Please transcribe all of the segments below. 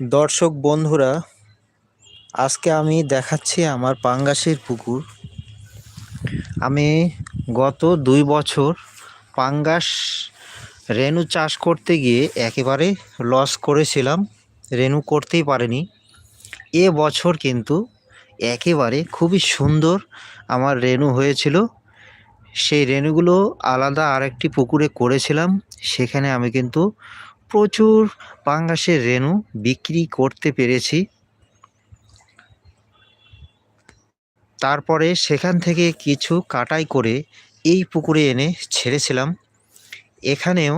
দর্শক বন্ধুরা, আজকে আমি দেখাচ্ছি আমার পাঙ্গাসের পুকুর। আমি গত দুই বছর পাঙ্গাস রেনু চাষ করতে গিয়ে একেবারে লস করেছিলাম। রেনু করতেই পারেনি। এ বছর কিন্তু একেবারে খুবই সুন্দর আমার রেনু হয়েছিল। সেই রেনুগুলো আলাদা আরেকটি পুকুরে করেছিলাম। সেখানে আমি কিন্তু প্রচুর পাঙ্গাসের রেণু বিক্রি করতে পেরেছি। তারপরে সেখান থেকে কিছু কাটাই করে এই পুকুরে এনে ছেড়েছিলাম। এখানেও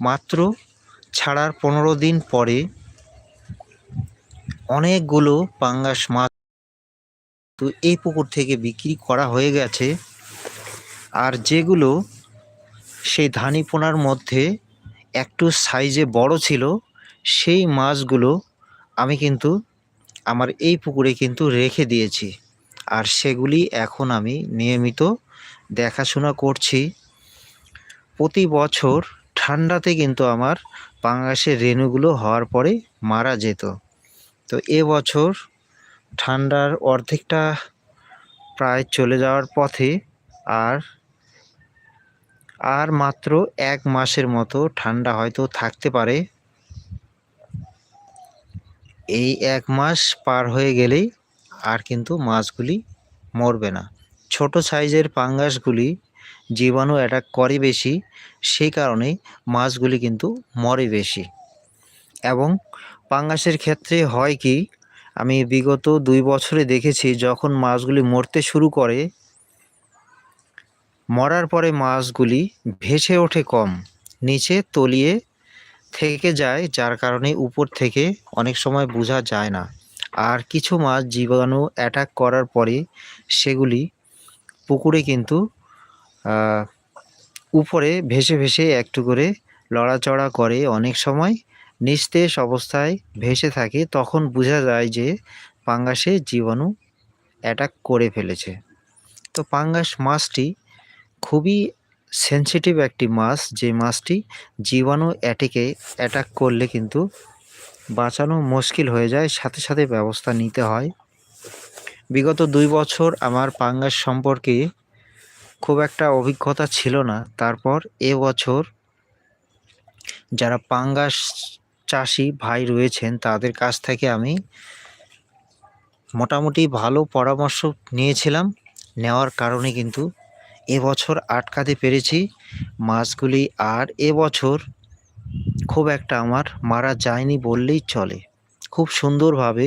মাত্র ছাড়ার পনেরো দিন পরে অনেকগুলো পাঙ্গাস মাছ তো এই পুকুর থেকে বিক্রি করা হয়ে গেছে। আর যেগুলো সেই ধানি পোনার মধ্যে একটু সাইজে বড় ছিল, সেই মাছগুলো আমি কিন্তু আমার এই পুকুরে কিন্তু রেখে দিয়েছি। আর সেগুলি এখন আমি নিয়মিত দেখাশোনা করছি। প্রতি বছর ঠান্ডাতে কিন্তু আমার পাঙ্গাসের রেণুগুলো হওয়ার পরে মারা যেত। তো এবছর ঠান্ডার অর্ধেকটা প্রায় চলে যাওয়ার পথে আর আর মাত্র এক মাসের মতো ঠান্ডা হয়তো থাকতে পারে। এই এক মাস পার হয়ে গেলেই আর কিন্তু মাছগুলি মরবে না। ছোট সাইজের পাঙ্গাসগুলি জীবাণু অ্যাটাক করে বেশি, সেই কারণে মাছগুলি কিন্তু মরে বেশি। এবং পাঙ্গাসের ক্ষেত্রে হয় কি, আমি বিগত দুই বছরে দেখেছি যখন মাছগুলি মরতে শুরু করে মরার পরে মাছগুলি ভেসে ওঠে কম, নিচে তলিয়ে থেকে যায়, যার কারণে উপর থেকে অনেক সময় বোঝা যায় না। আর কিছু মাছ জীবাণু অ্যাটাক করার পরে সেগুলি পুকুরে কিন্তু উপরে ভেসে ভেসে একটু করে লড়াচড়া করে। অনেক সময় নিস্তেজ অবস্থায় ভেসে থাকে, তখন বোঝা যায় যে পাঙ্গাসে জীবাণু অ্যাটাক করে ফেলেছে। তো পাঙ্গাস মাছটি খুবই সেন্সিটিভ একটি মাছ, যে মাছটি জীবাণু অ্যাটেকে অ্যাটাক করলে কিন্তু বাঁচানো মুশকিল হয়ে যায়। সাথে সাথে ব্যবস্থা নিতে হয়। বিগত দুই বছর আমার পাঙ্গাস সম্পর্কে খুব একটা অভিজ্ঞতা ছিল না। তারপর এবছর যারা পাঙ্গাস চাষি ভাই রয়েছেন, তাদের কাছ থেকে আমি মোটামুটি ভালো পরামর্শ নিয়েছিলাম। নেওয়ার কারণে কিন্তু এবছর আটকাতে পেরেছি। মাছগুলি আর এবছর খুব একটা আমার মারা যায়নি বললেই চলে। খুব সুন্দরভাবে